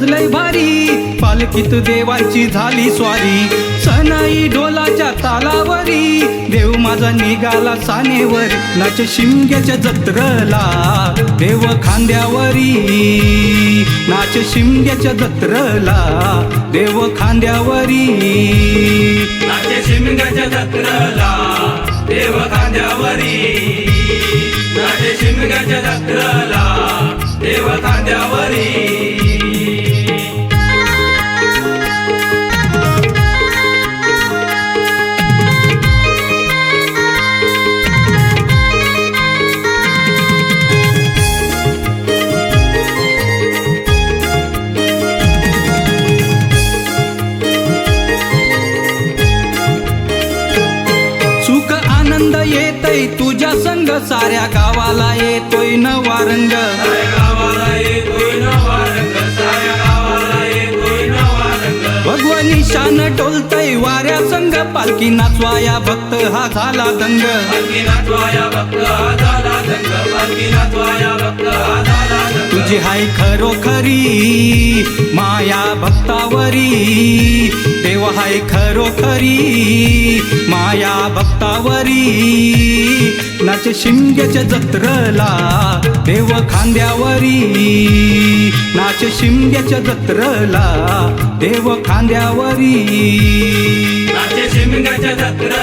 सजलय भारी. पालखीत देवाची झाली स्वारी. सनाई ढोलाच्या तालावरी. देव माझा निघाला सानेवर. नाच शिमग्याच्या जत्रला. देव खांद्यावरी. नाच शिमग्याच्या जत्रला. देव खांद्यावरी. नाच शिमग्याच्या जत्रला. देव खांद्यावरी. नाच शिमग्याच्या जत्रला. देव खांद्यावरी. येतोय तुझ्या संग साऱ्या गावाला येतोय नवा रंग. भगवानी शान टोलतय वाऱ्या संग भक्त हा झाला पालखी नाचवाया भक्त हा झाला दंग. तुझी हाय खरोखरी माया भक्तावरी. देव हाय खरोखरी माया भक्तावरी. नाच शिमग्याच्या जत्रला देव खांद्यावरी. नाच शिमग्याच्या जत्रला देव खांद्यावरी. नाच शिमग्याच्या जत्रला